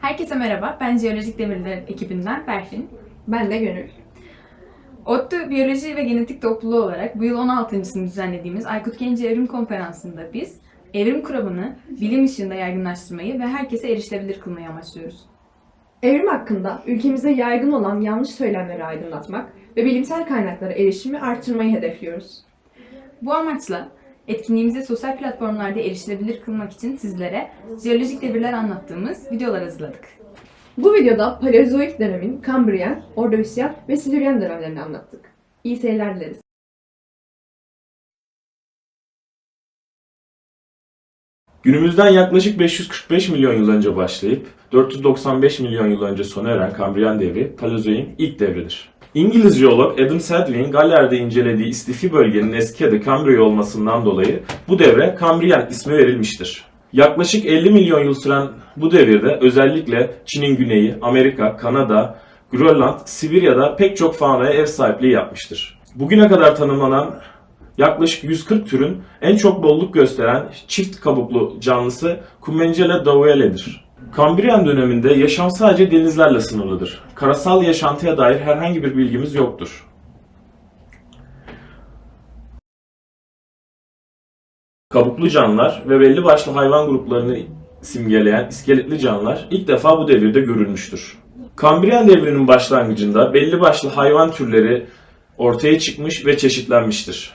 Herkese merhaba, ben Jeolojik Demirler ekibinden Berfin. Ben de Gönül. ODTÜ Biyoloji ve Genetik Topluluğu olarak bu yıl 16.sını düzenlediğimiz Aykut Genci Evrim Konferansı'nda biz evrim kuramını bilim ışığında yaygınlaştırmayı ve herkese erişilebilir kılmayı amaçlıyoruz. Evrim hakkında ülkemizde yaygın olan yanlış söylemleri aydınlatmak ve bilimsel kaynaklara erişimi artırmayı hedefliyoruz. Bu amaçla etkinliğimizi sosyal platformlarda erişilebilir kılmak için sizlere jeolojik devirler anlattığımız videolar hazırladık. Bu videoda Paleozoik dönemin Kambriyen, Ordovisiyen ve Silüryen dönemlerini anlattık. İyi seyirler dileriz. Günümüzden yaklaşık 545 milyon yıl önce başlayıp 495 milyon yıl önce sona eren Kambriyen devri Paleozoik'in ilk devridir. İngiliz jeolog Adam Sedgwick'in Galler'de incelediği istifi bölgenin eski adı Kambria olmasından dolayı bu devre Kambriyen ismi verilmiştir. Yaklaşık 50 milyon yıl süren bu devirde özellikle Çin'in güneyi, Amerika, Kanada, Grönland, Sibirya'da pek çok faunaya ev sahipliği yapmıştır. Bugüne kadar tanımlanan yaklaşık 140 türün en çok bolluk gösteren çift kabuklu canlısı Commengella davuele'dir. Kambriyen döneminde yaşam sadece denizlerle sınırlıdır. Karasal yaşantıya dair herhangi bir bilgimiz yoktur. Kabuklu canlılar ve belli başlı hayvan gruplarını simgeleyen iskeletli canlılar ilk defa bu devirde görülmüştür. Kambriyen devrinin başlangıcında belli başlı hayvan türleri ortaya çıkmış ve çeşitlenmiştir.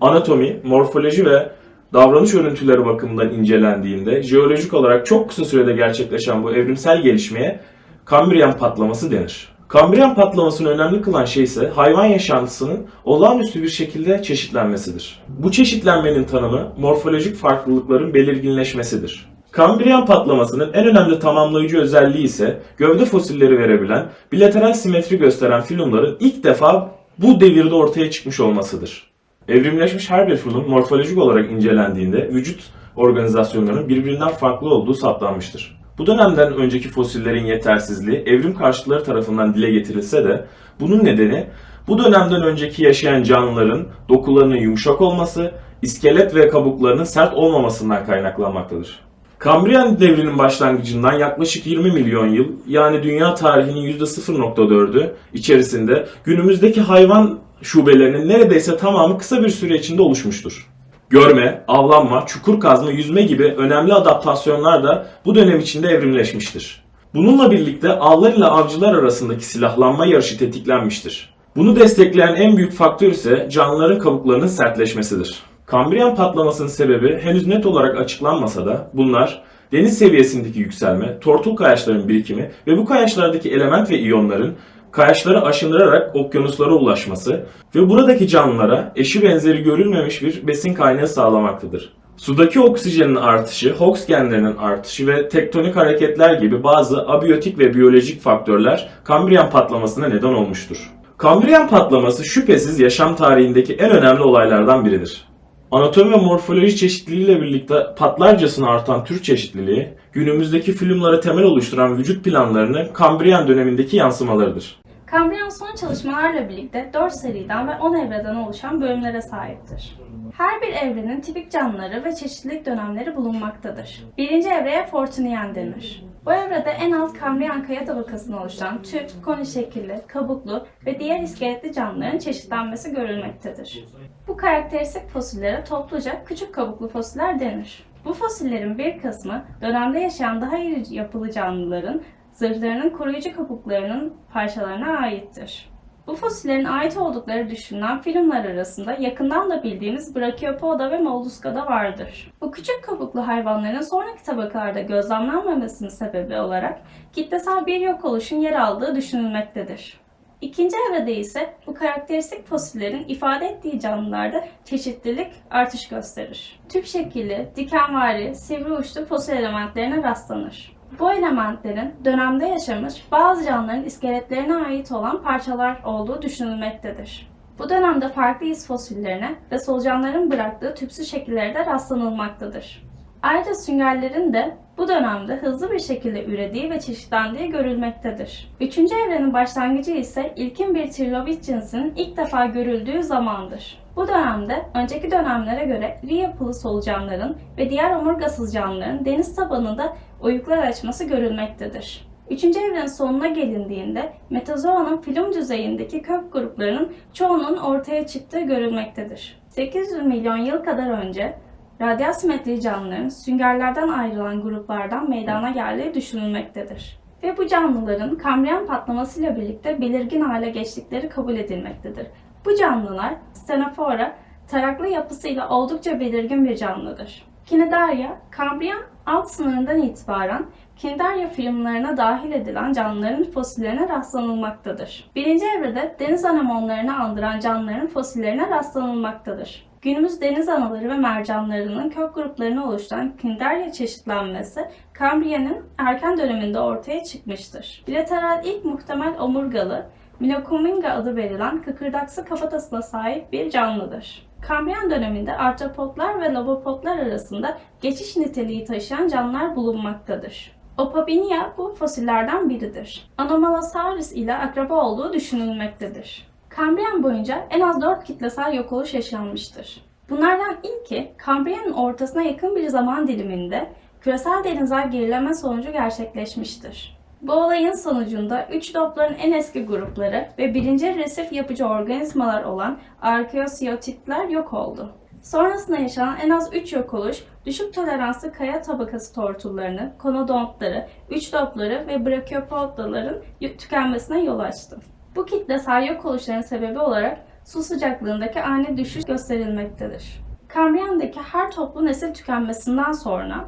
Anatomi, morfoloji ve davranış örüntüleri bakımından incelendiğinde jeolojik olarak çok kısa sürede gerçekleşen bu evrimsel gelişmeye Kambriyen patlaması denir. Kambriyen patlamasını önemli kılan şey ise hayvan yaşantısının olağanüstü bir şekilde çeşitlenmesidir. Bu çeşitlenmenin tanımı morfolojik farklılıkların belirginleşmesidir. Kambriyen patlamasının en önemli tamamlayıcı özelliği ise gövde fosilleri verebilen, bilateral simetri gösteren filmların ilk defa bu devirde ortaya çıkmış olmasıdır. Evrimleşmiş her bir filmin morfolojik olarak incelendiğinde vücut organizasyonlarının birbirinden farklı olduğu saptanmıştır. Bu dönemden önceki fosillerin yetersizliği evrim karşıtları tarafından dile getirilse de bunun nedeni bu dönemden önceki yaşayan canlıların dokularının yumuşak olması, iskelet ve kabuklarının sert olmamasından kaynaklanmaktadır. Kambriyen devrinin başlangıcından yaklaşık 20 milyon yıl yani dünya tarihinin %0.4'ü içerisinde günümüzdeki hayvan şubelerinin neredeyse tamamı kısa bir süre içinde oluşmuştur. Görme, avlanma, çukur kazma, yüzme gibi önemli adaptasyonlar da bu dönem içinde evrimleşmiştir. Bununla birlikte avlar ile avcılar arasındaki silahlanma yarışı tetiklenmiştir. Bunu destekleyen en büyük faktör ise canlıların kabuklarının sertleşmesidir. Kambriyen patlamasının sebebi henüz net olarak açıklanmasa da bunlar deniz seviyesindeki yükselme, tortul kayaçların birikimi ve bu kayaçlardaki element ve iyonların kayaçları aşındırarak okyanuslara ulaşması ve buradaki canlılara eşi benzeri görülmemiş bir besin kaynağı sağlamaktadır. Sudaki oksijenin artışı, Hox genlerinin artışı ve tektonik hareketler gibi bazı abiyotik ve biyolojik faktörler Kambriyen patlamasına neden olmuştur. Kambriyen patlaması şüphesiz yaşam tarihindeki en önemli olaylardan biridir. Anatomi ve morfoloji çeşitliliğiyle birlikte patlarcasına artan tür çeşitliliği, günümüzdeki filmlere temel oluşturan vücut planlarının Kambriyen dönemindeki yansımalarıdır. Kambriyen son çalışmalarla birlikte 4 seriden ve 10 evreden oluşan bölümlere sahiptir. Her bir evrenin tipik canlıları ve çeşitlilik dönemleri bulunmaktadır. Birinci evreye Fortunian denir. Bu evrede en alt Kambriyen kaya tabakasını oluşan tüp, koni şekilli, kabuklu ve diğer iskeletli canlıların çeşitlenmesi görülmektedir. Bu karakteristik fosillere topluca küçük kabuklu fosiller denir. Bu fosillerin bir kısmı dönemde yaşayan daha iri yapılı canlıların zırhlarının koruyucu kabuklarının parçalarına aittir. Bu fosillerin ait oldukları düşünülen filmler arasında yakından da bildiğimiz Brachiopoda ve Molluska da vardır. Bu küçük kabuklu hayvanların sonraki tabakalarda gözlemlenmemesinin sebebi olarak kitlesel bir yok oluşun yer aldığı düşünülmektedir. İkinci evrede ise bu karakteristik fosillerin ifade ettiği canlılarda çeşitlilik artış gösterir. Tüp şekilli, dikenvari, sivri uçlu fosil elementlerine rastlanır. Bu elementlerin dönemde yaşamış bazı canlıların iskeletlerine ait olan parçalar olduğu düşünülmektedir. Bu dönemde farklı iz fosillerine ve solucanların bıraktığı tüpsü şekillere de rastlanılmaktadır. Ayrıca süngerlerin de bu dönemde hızlı bir şekilde ürediği ve çeşitlendiği görülmektedir. Üçüncü evrenin başlangıcı ise ilkin bir trilobit cinsinin ilk defa görüldüğü zamandır. Bu dönemde önceki dönemlere göre iri yapılı solucanların ve diğer omurgasız canlıların deniz tabanında oyuklar açması görülmektedir. Üçüncü evrenin sonuna gelindiğinde metazoanın filum düzeyindeki kök gruplarının çoğunun ortaya çıktığı görülmektedir. 800 milyon yıl kadar önce radyasimetri canlıların süngerlerden ayrılan gruplardan meydana geldiği düşünülmektedir. Ve bu canlıların Kambriyan patlamasıyla birlikte belirgin hale geçtikleri kabul edilmektedir. Bu canlılar Stenophora taraklı yapısıyla oldukça belirgin bir canlıdır. Kinidarya, Kambriyan alt sınırından itibaren Kinidarya filmlerine dahil edilen canlıların fosillerine rastlanılmaktadır. Birinci evrede deniz anemonlarını andıran canlıların fosillerine rastlanılmaktadır. Günümüz deniz anaları ve mercanlarının kök gruplarını oluşturan Kinidarya çeşitlenmesi Kambriyan'ın erken döneminde ortaya çıkmıştır. Bilateral ilk muhtemel omurgalı Minocominga adı verilen kıkırdaksı kafatasına sahip bir canlıdır. Kambriyan döneminde artropotlar ve lobopotlar arasında geçiş niteliği taşıyan canlılar bulunmaktadır. Opabinia bu fosillerden biridir. Anomalosaurus ile akraba olduğu düşünülmektedir. Kambriyan boyunca en az 4 kitlesel yok oluş yaşanmıştır. Bunlardan ilki Kambriyan'ın ortasına yakın bir zaman diliminde küresel denizler gerileme sonucu gerçekleşmiştir. Bu olayın sonucunda 3 dopların en eski grupları ve birinci resif yapıcı organizmalar olan arkeosiyotitler yok oldu. Sonrasında yaşanan en az 3 yok oluş, düşük toleranslı kaya tabakası tortullarını, konodontları, 3 dopları ve brachiopodların tükenmesine yol açtı. Bu kitlesel yok oluşların sebebi olarak su sıcaklığındaki ani düşüş gösterilmektedir. Kambriyan'daki her toplu nesil tükenmesinden sonra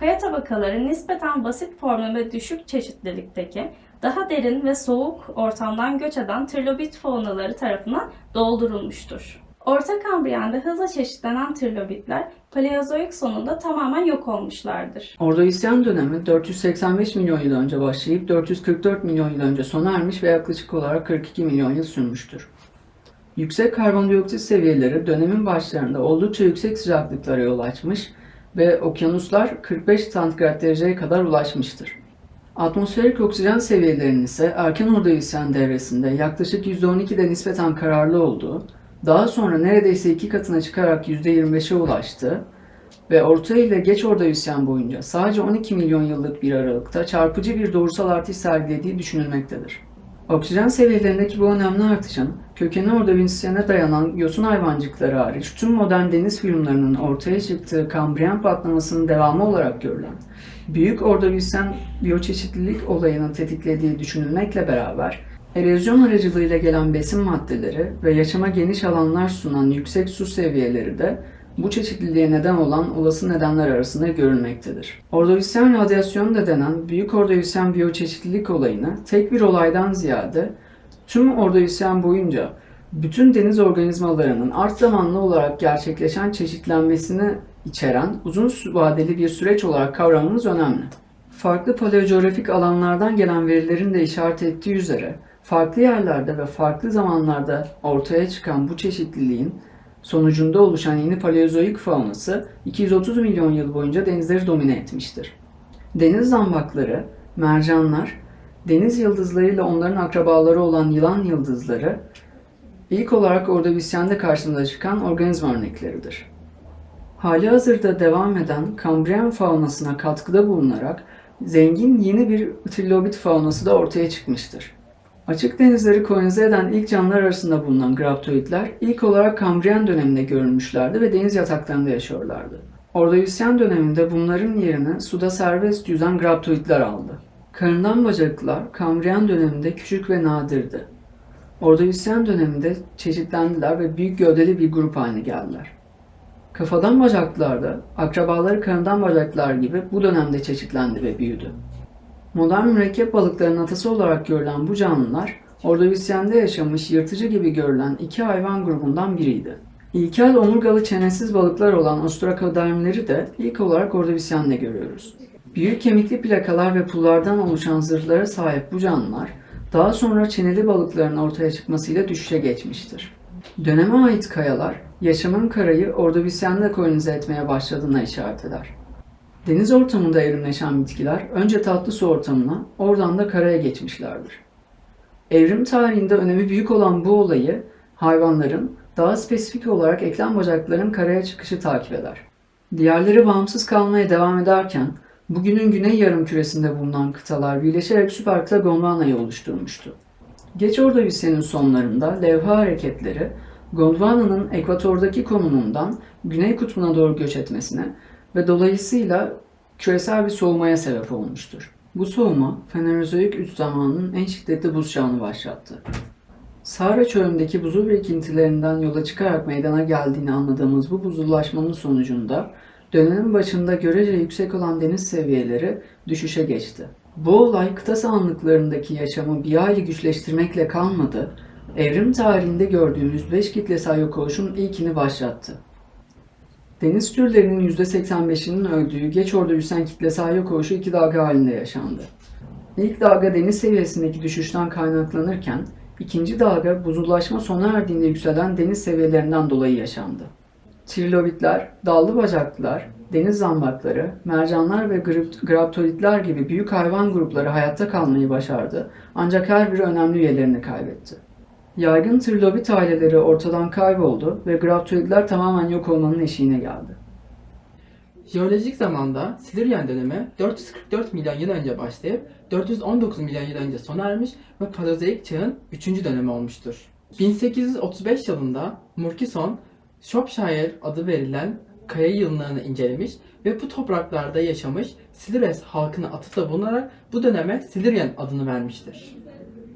kaya tabakaları nispeten basit formu ve düşük çeşitlilikteki daha derin ve soğuk ortamdan göç eden trilobit faunaları tarafından doldurulmuştur. Orta Kambriyan'da hızla çeşitlenen trilobitler Paleozoik sonunda tamamen yok olmuşlardır. Ordoisyan dönemi 485 milyon yıl önce başlayıp 444 milyon yıl önce sona ermiş ve yaklaşık olarak 42 milyon yıl sürmüştür. Yüksek karbondioksit seviyeleri dönemin başlarında oldukça yüksek sıcaklıklara yol açmış ve okyanuslar 45 santigrat dereceye kadar ulaşmıştır. Atmosferik oksijen seviyelerinin ise erken Ordoisyan devresinde yaklaşık %12'de nispeten kararlı olduğu, daha sonra neredeyse iki katına çıkarak %25'e ulaştı ve orta ile geç Ordoisyan boyunca sadece 12 milyon yıllık bir aralıkta çarpıcı bir doğrusal artış sergilediği düşünülmektedir. Oksijen seviyelerindeki bu önemli artışın kökeni Ordovisyana dayanan yosun hayvancıkları hariç tüm modern deniz filmlerinin ortaya çıktığı Kambriyan patlamasının devamı olarak görülen Büyük Ordovisyan biyoçeşitlilik olayının tetiklediği düşünülmekle beraber erozyon aracılığıyla gelen besin maddeleri ve yaşama geniş alanlar sunan yüksek su seviyeleri de bu çeşitliliğe neden olan olası nedenler arasında görülmektedir. Ordovisyan radyasyonu da denen Büyük Ordovisyan biyoçeşitlilik olayını tek bir olaydan ziyade tüm Ordovisyan boyunca bütün deniz organizmalarının art zamanlı olarak gerçekleşen çeşitlenmesini içeren uzun vadeli bir süreç olarak kavramamız önemli. Farklı paleocoğrafik alanlardan gelen verilerin de işaret ettiği üzere farklı yerlerde ve farklı zamanlarda ortaya çıkan bu çeşitliliğin sonucunda oluşan yeni paleozoik faunası 230 milyon yıl boyunca denizleri domine etmiştir. Deniz zambakları, mercanlar, deniz yıldızlarıyla onların akrabaları olan yılan yıldızları ilk olarak Ordovisyanda karşımıza çıkan organizma örnekleridir. Hali hazırda devam eden Kambriyan faunasına katkıda bulunarak zengin yeni bir trilobit faunası da ortaya çıkmıştır. Açık denizleri kolonize eden ilk canlılar arasında bulunan graptoidler ilk olarak Kambriyan döneminde görülmüşlerdi ve deniz yataklarında yaşıyorlardı. Ordovisyan döneminde bunların yerini suda serbest yüzen graptoidler aldı. Karından bacaklılar Kambriyan döneminde küçük ve nadirdi. Ordovisyan döneminde çeşitlendiler ve büyük gövdeli bir grup haline geldiler. Kafadan bacaklılar da akrabaları karından bacaklılar gibi bu dönemde çeşitlendi ve büyüdü. Modern mürekkep balıklarının atası olarak görülen bu canlılar, Ordovisyende yaşamış yırtıcı gibi görülen iki hayvan grubundan biriydi. İlkel omurgalı çenesiz balıklar olan Ostracodermleri de ilk olarak Ordovisyende görüyoruz. Büyük kemikli plakalar ve pullardan oluşan zırhlara sahip bu canlılar, daha sonra çeneli balıkların ortaya çıkmasıyla düşüşe geçmiştir. Döneme ait kayalar, yaşamın karayı Ordovisyende kolonize etmeye başladığına işaret eder. Deniz ortamında evrimleşen bitkiler önce tatlı su ortamına, oradan da karaya geçmişlerdir. Evrim tarihinde önemi büyük olan bu olayı hayvanların daha spesifik olarak eklem bacaklarının karaya çıkışı takip eder. Diğerleri bağımsız kalmaya devam ederken, bugünün güney yarımküresinde bulunan kıtalar birleşerek süper Gondwana'yı oluşturmuştu. Geç Ordovisyen'in sonlarında levha hareketleri, Gondwana'nın ekvatordaki konumundan güney kutbuna doğru göç etmesine ve dolayısıyla küresel bir soğumaya sebep olmuştur. Bu soğuma Fenerozoik üst zamanının en şiddetli buz çağını başlattı. Sahra çölündeki buzul birikintilerinden yola çıkarak meydana geldiğini anladığımız bu buzullaşmanın sonucunda dönemin başında görece yüksek olan deniz seviyeleri düşüşe geçti. Bu olay kıta sahanlıklarındaki yaşamı bir hayli güçleştirmekle kalmadı, evrim tarihinde gördüğümüz 5 kitlesel yok oluşun ilkini başlattı. Deniz türlerinin %85'inin öldüğü geç ordovüsen kitlesel yok oluşu iki dalga halinde yaşandı. İlk dalga deniz seviyesindeki düşüşten kaynaklanırken, ikinci dalga buzullaşma sona erdiğinde yükselen deniz seviyelerinden dolayı yaşandı. Trilobitler, dallı bacaklılar, deniz zambakları, mercanlar ve graptolitler gibi büyük hayvan grupları hayatta kalmayı başardı ancak her biri önemli üyelerini kaybetti. Yaygın trilobit aileleri ortadan kayboldu ve graptolitler tamamen yok olmanın eşiğine geldi. Jeolojik zamanda Silüryen dönemi 444 milyon yıl önce başlayıp 419 milyon yıl önce sona ermiş ve Paleozoik çağın 3. dönemi olmuştur. 1835 yılında Murchison, Shropshire adı verilen kaya yığınlarını incelemiş ve bu topraklarda yaşamış Silures halkına atıfta bulunarak bu döneme Silüryen adını vermiştir.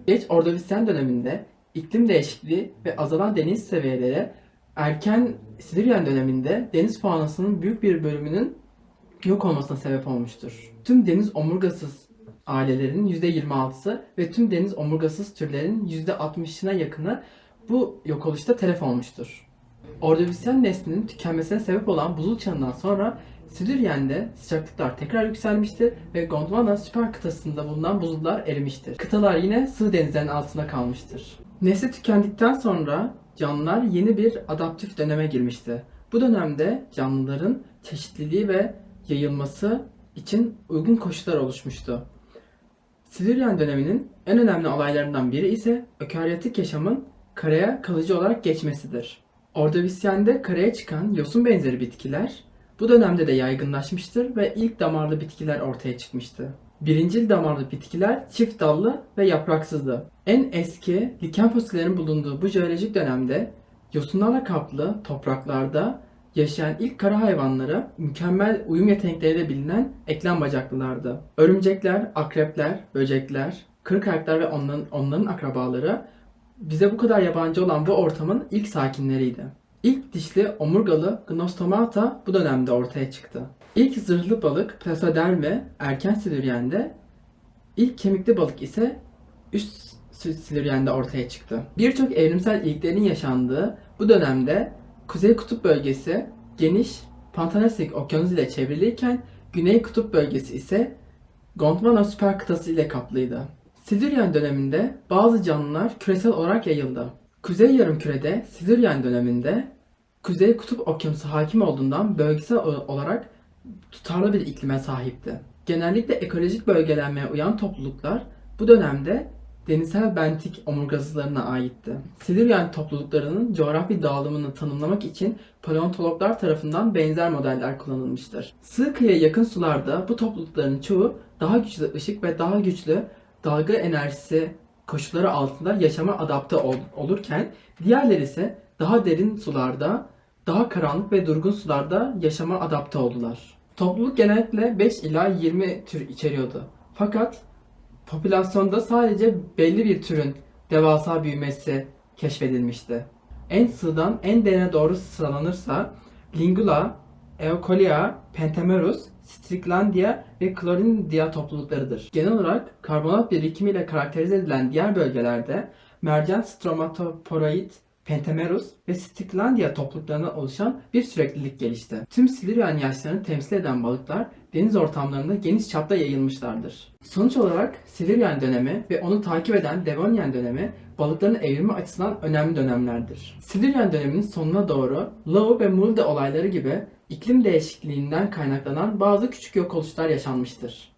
Geç Ordovisen döneminde iklim değişikliği ve azalan deniz seviyeleri erken Silüryen döneminde deniz faunasının büyük bir bölümünün yok olmasına sebep olmuştur. Tüm deniz omurgasız ailelerin %26'sı ve tüm deniz omurgasız türlerin %60'ına yakını bu yok oluşta telef olmuştur. Ordovisen neslinin tükenmesine sebep olan buzul çağından sonra Silüryen'de sıcaklıklar tekrar yükselmiştir ve Gondwana süper kıtasında bulunan buzullar erimiştir. Kıtalar yine sığ denizlerin altında kalmıştır. Nesli tükendikten sonra canlılar yeni bir adaptif döneme girmişti. Bu dönemde canlıların çeşitliliği ve yayılması için uygun koşullar oluşmuştu. Silüryen döneminin en önemli olaylarından biri ise ökaryotik yaşamın karaya kalıcı olarak geçmesidir. Ordovisyen'de karaya çıkan yosun benzeri bitkiler bu dönemde de yaygınlaşmıştır ve ilk damarlı bitkiler ortaya çıkmıştı. Birincil damarlı bitkiler çift dallı ve yapraksızdı. En eski liken fosillerin bulunduğu bu jeolojik dönemde yosunlarla kaplı topraklarda yaşayan ilk kara hayvanları mükemmel uyum yetenekleriyle bilinen eklem bacaklılardı. Örümcekler, akrepler, böcekler, kırk ayaklar ve onların, onların akrabaları bize bu kadar yabancı olan bu ortamın ilk sakinleriydi. İlk dişli omurgalı Gnostomata bu dönemde ortaya çıktı. İlk zırhlı balık Placoderme erken Silüryen'de, ilk kemikli balık ise üst Silüryen'de ortaya çıktı. Birçok evrimsel ilklerin yaşandığı bu dönemde Kuzey Kutup bölgesi geniş Pantanasik Okyanus ile çevriliyken Güney Kutup bölgesi ise Gondwana süper kıtası ile kaplıydı. Silüryen döneminde bazı canlılar küresel olarak yayıldı. Kuzey yarımkürede Silüryen döneminde Kuzey Kutup Okyanusu hakim olduğundan bölgesel olarak tutarlı bir iklime sahipti. Genellikle ekolojik bölgelenmeye uyan topluluklar bu dönemde denizsel bentik omurgasızlarına aitti. Silüryen topluluklarının coğrafi dağılımını tanımlamak için paleontologlar tarafından benzer modeller kullanılmıştır. Sığ kıyıya yakın sularda bu toplulukların çoğu daha güçlü ışık ve daha güçlü dalga enerjisi koşulları altında yaşama adapte ol- olurken diğerleri ise daha derin sularda, daha karanlık ve durgun sularda yaşama adapte oldular. Topluluk genellikle 5 ila 20 tür içeriyordu. Fakat popülasyonda sadece belli bir türün devasa büyümesi keşfedilmişti. En sığdan en derine doğru sıralanırsa Lingula, Eucolia, Pentamerus, Stricklandia ve Chlorindia topluluklarıdır. Genel olarak karbonat birikimiyle karakterize edilen diğer bölgelerde mercan stromatoporoid, Pentamerus ve Sticklandia topluluklarından oluşan bir süreklilik gelişti. Tüm Silüryen yaşlarını temsil eden balıklar deniz ortamlarında geniş çapta yayılmışlardır. Sonuç olarak Silüryen dönemi ve onu takip eden Devonian dönemi balıkların evrimi açısından önemli dönemlerdir. Silüryen döneminin sonuna doğru Low ve Mulde olayları gibi iklim değişikliğinden kaynaklanan bazı küçük yok oluşlar yaşanmıştır.